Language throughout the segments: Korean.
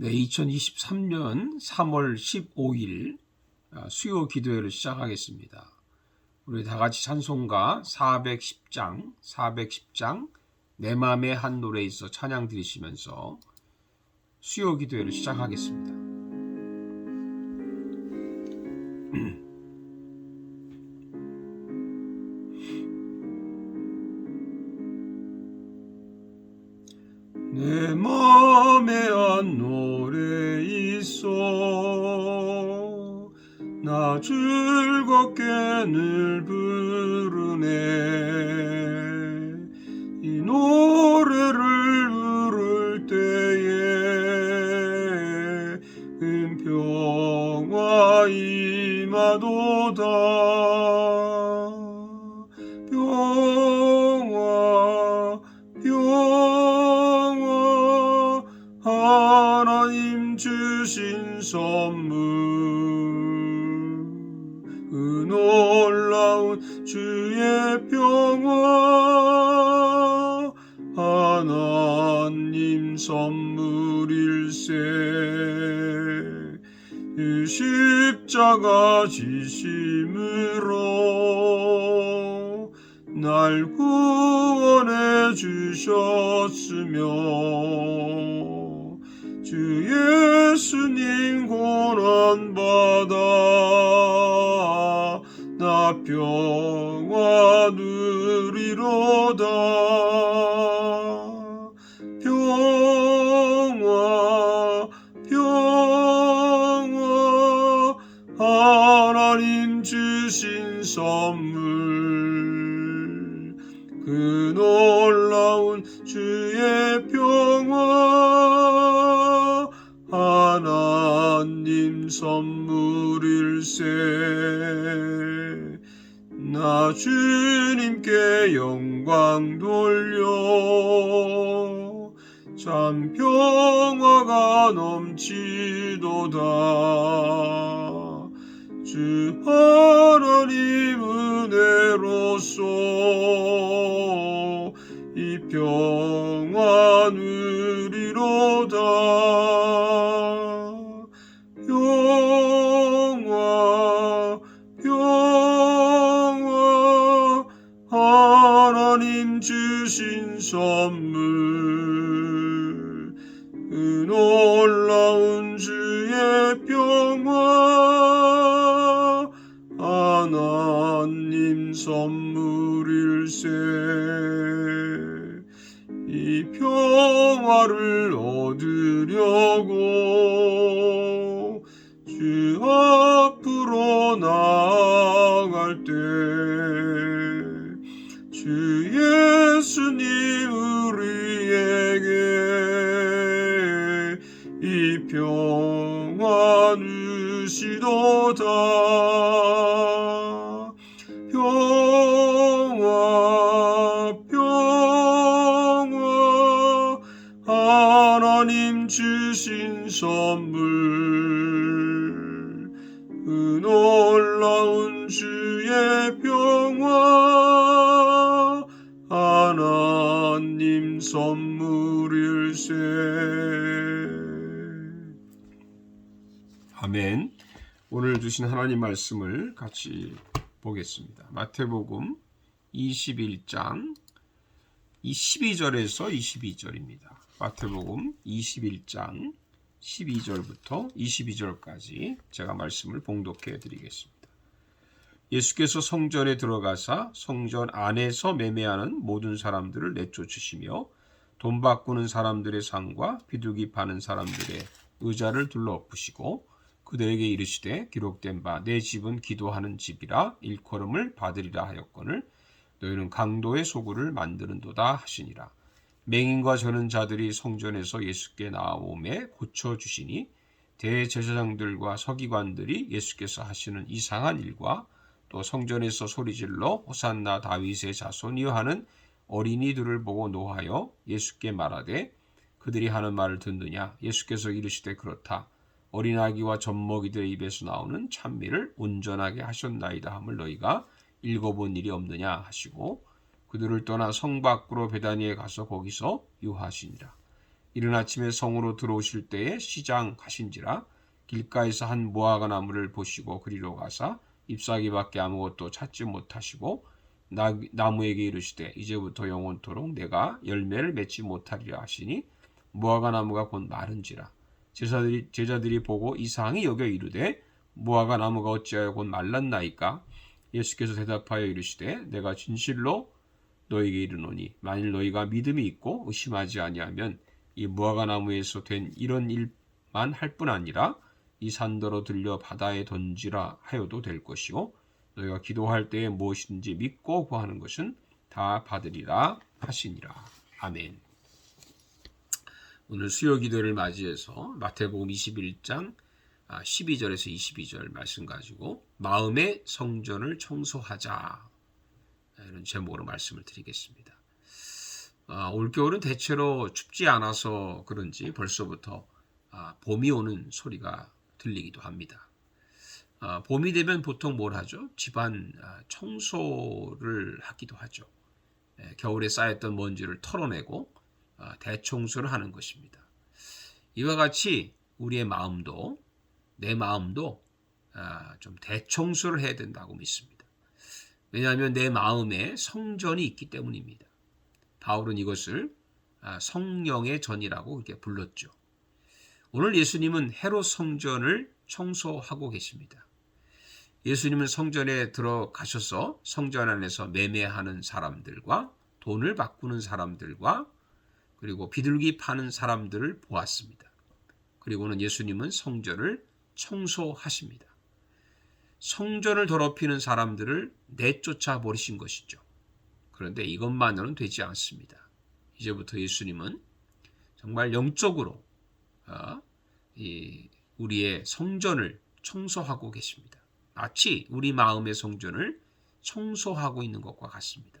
네, 2023년 3월 15일 아, 수요 기도회를 시작하겠습니다. 우리 다 같이 찬송가 410장, 410장 내 맘의 한 노래에 있어 찬양 드리시면서 수요 기도회를 시작하겠습니다. 내 맘에 한 노래 있어. 나 즐겁게 늘 부르네. 이 노래를 부를 때에 은평화 임하도다 선물 그 놀라운 주의 평화. 하나님 선물일세. 이 십자가 지심으 나 주님께 영광 돌려. 참 평화가 넘치도다. 주 하나님 은혜로서 이 평화 누리로다 얻으려고 주 앞으로 나아갈 때 주 예수님 우리에게 이 평화 주시도다 선물. 그 놀라운 주의 평화. 하나님 선물일세 아멘. 오늘 주신 하나님 말씀을 같이 보겠습니다. 마태복음 21장 12절에서 22절입니다. 마태복음 21장 12절부터 22절까지 제가 말씀을 봉독해 드리겠습니다. 예수께서 성전에 들어가사 성전 안에서 매매하는 모든 사람들을 내쫓으시며 돈 바꾸는 사람들의 상과 비둘기 파는 사람들의 의자를 둘러 엎으시고 그들에게 이르시되 기록된 바 내 집은 기도하는 집이라 일컬음을 받으리라 하였거늘 너희는 강도의 소굴을 만드는도다 하시니라. 맹인과 저는 자들이 성전에서 예수께 나오매 고쳐 주시니 대제사장들과 서기관들이 예수께서 하시는 이상한 일과 또 성전에서 소리질러 호산나 다윗의 자손이여 하는 어린이들을 보고 노하여 예수께 말하되 그들이 하는 말을 듣느냐? 예수께서 이르시되 그렇다. 어린아기와 젖먹이들의 입에서 나오는 찬미를 온전하게 하셨나이다 함을 너희가 읽어본 일이 없느냐? 하시고 그들을 떠나 성 밖으로 베다니에 가서 거기서 유하시니라. 이른 아침에 성으로 들어오실 때에 시장하신지라 길가에서 한 무화과 나무를 보시고 그리로 가사 잎사귀밖에 아무것도 찾지 못하시고 나, 나무에게 이르시되 이제부터 영원토록 내가 열매를 맺지 못하리라 하시니 무화과 나무가 곧 마른지라 제자들이 제자들이 보고 이상히 여겨 이르되 무화과 나무가 어찌하여 곧 말랐나이까 예수께서 대답하여 이르시되 내가 진실로 너에게 이르노니 만일 너희가 믿음이 있고 의심하지 아니하면 이 무화과 나무에서 된 이런 일만 할 뿐 아니라 이 산더러 들려 바다에 던지라 하여도 될 것이요. 너희가 기도할 때에 무엇이든지 믿고 구하는 것은 다 받으리라 하시니라. 아멘. 오늘 수요 기도를 맞이해서 마태복음 21장 12절에서 22절 말씀 가지고 마음의 성전을 청소하자 이런 제목으로 말씀을 드리겠습니다. 아, 올겨울은 대체로 춥지 않아서 그런지 벌써부터 아, 봄이 오는 소리가 들리기도 합니다. 아, 봄이 되면 보통 뭘 하죠? 집안 아, 청소를 하기도 하죠. 예, 겨울에 쌓였던 먼지를 털어내고 아, 대청소를 하는 것입니다. 이와 같이 우리의 마음도 내 마음도 아, 좀 대청소를 해야 된다고 믿습니다. 왜냐하면 내 마음에 성전이 있기 때문입니다. 바울은 이것을 아, 성령의 전이라고 이렇게 불렀죠. 오늘 예수님은 헤롯 성전을 청소하고 계십니다. 예수님은 성전에 들어가셔서 성전 안에서 매매하는 사람들과 돈을 바꾸는 사람들과 그리고 비둘기 파는 사람들을 보았습니다. 그리고는 예수님은 성전을 청소하십니다. 성전을 더럽히는 사람들을 내쫓아 버리신 것이죠. 그런데 이것만으로는 되지 않습니다. 이제부터 예수님은 정말 영적으로 어, 우리의 성전을 청소하고 계십니다. 마치 우리 마음의 성전을 청소하고 있는 것과 같습니다.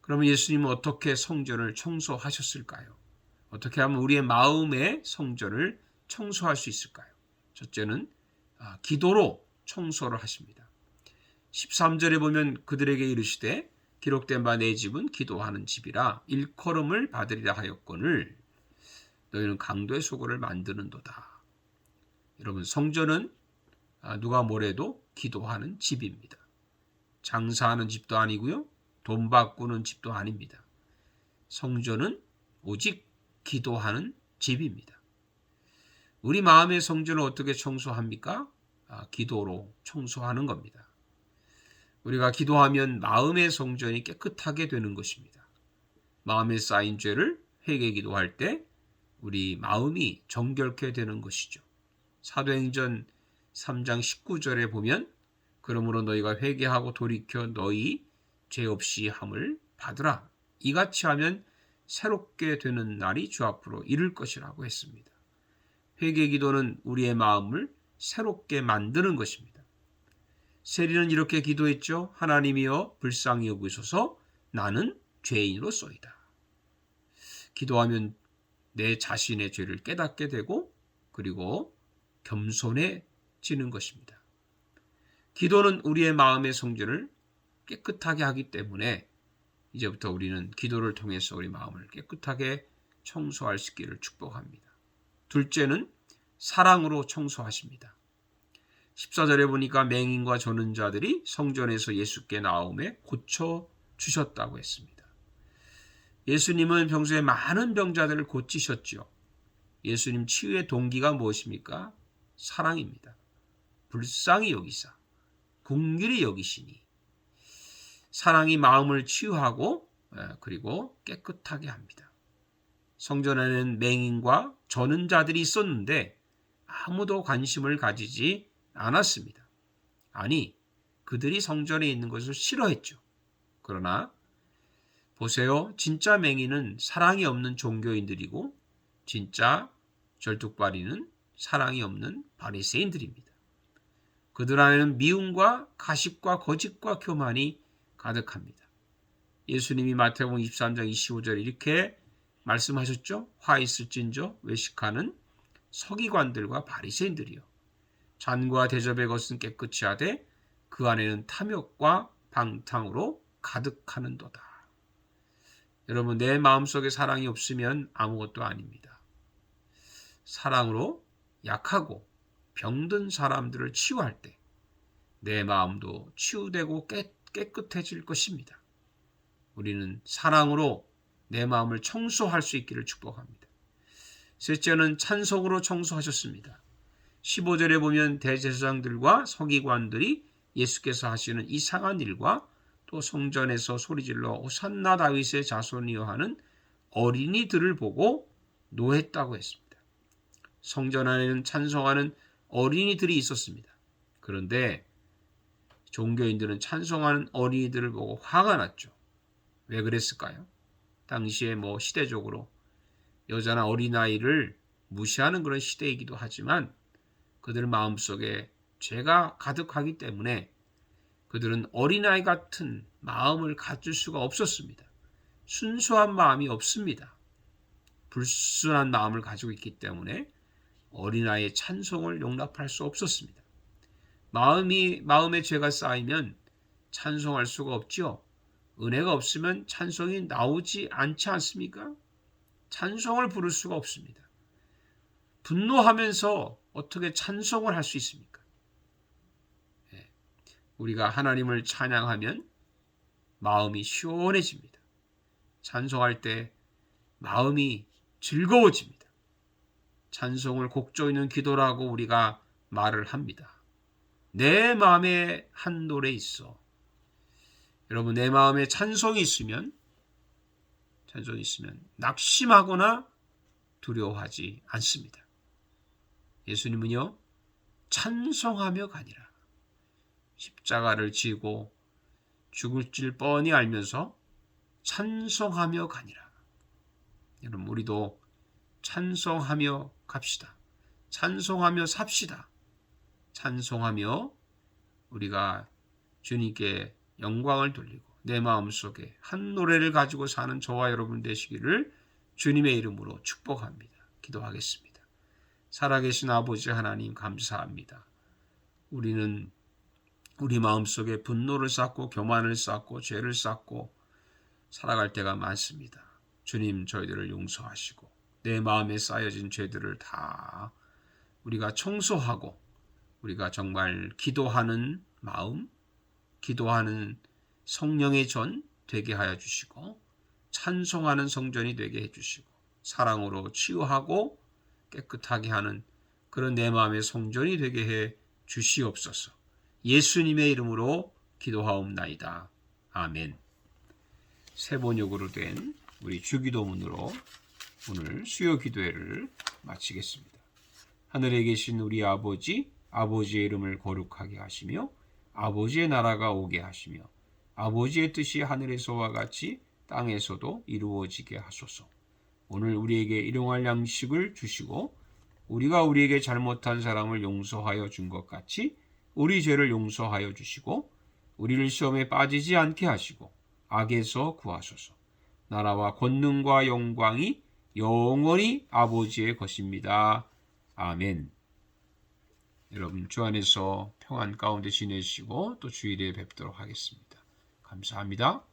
그러면 예수님은 어떻게 성전을 청소하셨을까요? 어떻게 하면 우리의 마음의 성전을 청소할 수 있을까요? 첫째는 아, 기도로 청소를 하십니다. 13절에 보면 그들에게 이르시되 기록된 바 내 집은 기도하는 집이라 일컬음을 받으리라 하였거늘 너희는 강도의 소굴을 만드는도다. 여러분 성전은 아, 누가 뭐래도 기도하는 집입니다. 장사하는 집도 아니고요. 돈 바꾸는 집도 아닙니다. 성전은 오직 기도하는 집입니다. 우리 마음의 성전을 어떻게 청소합니까? 아, 기도로 청소하는 겁니다. 우리가 기도하면 마음의 성전이 깨끗하게 되는 것입니다. 마음에 쌓인 죄를 회개 기도할 때 우리 마음이 정결케 되는 것이죠. 사도행전 3장 19절에 보면 그러므로 너희가 회개하고 돌이켜 너희 죄 없이 함을 받으라. 이같이 하면 새롭게 되는 날이 주 앞으로 이를 것이라고 했습니다. 회개 기도는 우리의 마음을 새롭게 만드는 것입니다. 세리는 이렇게 기도했죠. 하나님이여 불쌍히 여기소서 나는 죄인으로소이다. 기도하면 내 자신의 죄를 깨닫게 되고 그리고 겸손해지는 것입니다. 기도는 우리의 마음의 성전을 깨끗하게 하기 때문에 이제부터 우리는 기도를 통해서 우리 마음을 깨끗하게 청소할 수 있기를 축복합니다. 둘째는 사랑으로 청소하십니다. 14절에 보니까 맹인과 조는 자들이 성전에서 예수께 나옴에 고쳐 주셨다고 했습니다. 예수님은 평소에 많은 병자들을 고치셨죠. 예수님 치유의 동기가 무엇입니까? 사랑입니다. 불쌍히 여기사, 궁휼히 여기시니 사랑이 마음을 치유하고 그리고 깨끗하게 합니다. 성전에는 맹인과 저는 자들이 있었는데 아무도 관심을 가지지 않았습니다. 아니, 그들이 성전에 있는 것을 싫어했죠. 그러나 보세요. 진짜 맹인은 사랑이 없는 종교인들이고 진짜 절뚝발이는 사랑이 없는 바리새인들입니다. 그들 안에는 미움과 가식과 거짓과 교만이 가득합니다. 예수님이 마태복음 23장 25절 이렇게 말씀하셨죠. 화 있을진저 외식하는 서기관들과 바리새인들이요. 잔과 대접의 것은 깨끗이 하되 그 안에는 탐욕과 방탕으로 가득하는도다. 여러분 내 마음속에 사랑이 없으면 아무것도 아닙니다. 사랑으로 약하고 병든 사람들을 치유할 때 내 마음도 치유되고 깨, 깨끗해질 것입니다. 우리는 사랑으로 내 마음을 청소할 수 있기를 축복합니다. 셋째는 찬송으로 청소하셨습니다. 15절에 보면 대제사장들과 서기관들이 예수께서 하시는 이상한 일과 또 성전에서 소리질러 오산나 다윗의 자손이여 하는 어린이들을 보고 노했다고 했습니다. 성전 안에는 찬송하는 어린이들이 있었습니다. 그런데 종교인들은 찬송하는 어린이들을 보고 화가 났죠. 왜 그랬을까요? 당시에 뭐 시대적으로 여자나 어린아이를 무시하는 그런 시대이기도 하지만 그들 마음속에 죄가 가득하기 때문에 그들은 어린아이 같은 마음을 가질 수가 없었습니다. 순수한 마음이 없습니다. 불순한 마음을 가지고 있기 때문에 어린아이의 찬송을 용납할 수 없었습니다. 마음이 마음의 죄가 쌓이면 찬송할 수가 없지요. 은혜가 없으면 찬송이 나오지 않지 않습니까? 찬송을 부를 수가 없습니다. 분노하면서 어떻게 찬송을 할 수 있습니까? 예, 우리가 하나님을 찬양하면 마음이 시원해집니다. 찬송할 때 마음이 즐거워집니다. 찬송을 곡조 있는 기도라고 우리가 말을 합니다. 내 마음에 한 노래 있어. 여러분 내 마음에 찬송이 있으면 찬송이 있으면 낙심하거나 두려워하지 않습니다. 예수님은요 찬송하며 가니라. 십자가를 지고 죽을 줄 뻔히 알면서 찬송하며 가니라. 여러분 우리도 찬송하며 갑시다. 찬송하며 삽시다. 찬송하며 우리가 주님께 영광을 돌리고 내 마음속에 한 노래를 가지고 사는 저와 여러분 되시기를 주님의 이름으로 축복합니다. 기도하겠습니다. 살아계신 아버지 하나님 감사합니다. 우리는 우리 마음속에 분노를 쌓고 교만을 쌓고 죄를 쌓고 살아갈 때가 많습니다. 주님 저희들을 용서하시고 내 마음에 쌓여진 죄들을 다 우리가 청소하고 우리가 정말 기도하는 마음, 기도하는 성령의 전 되게 하여 주시고 찬송하는 성전이 되게 해 주시고 사랑으로 치유하고 깨끗하게 하는 그런 내 마음의 성전이 되게 해 주시옵소서. 예수님의 이름으로 기도하옵나이다. 아멘. 세 번역으로 된 우리 주기도문으로 오늘 수요 기도회를 마치겠습니다. 하늘에 계신 우리 아버지, 아버지의 이름을 거룩하게 하시며 아버지의 나라가 오게 하시며 아버지의 뜻이 하늘에서와 같이 땅에서도 이루어지게 하소서. 오늘 우리에게 일용할 양식을 주시고 우리가 우리에게 잘못한 사람을 용서하여 준 것 같이 우리 죄를 용서하여 주시고 우리를 시험에 빠지지 않게 하시고 악에서 구하소서. 나라와 권능과 영광이 영원히 아버지의 것입니다. 아멘. 여러분 주 안에서 평안 가운데 지내시고 또 주일에 뵙도록 하겠습니다. 감사합니다.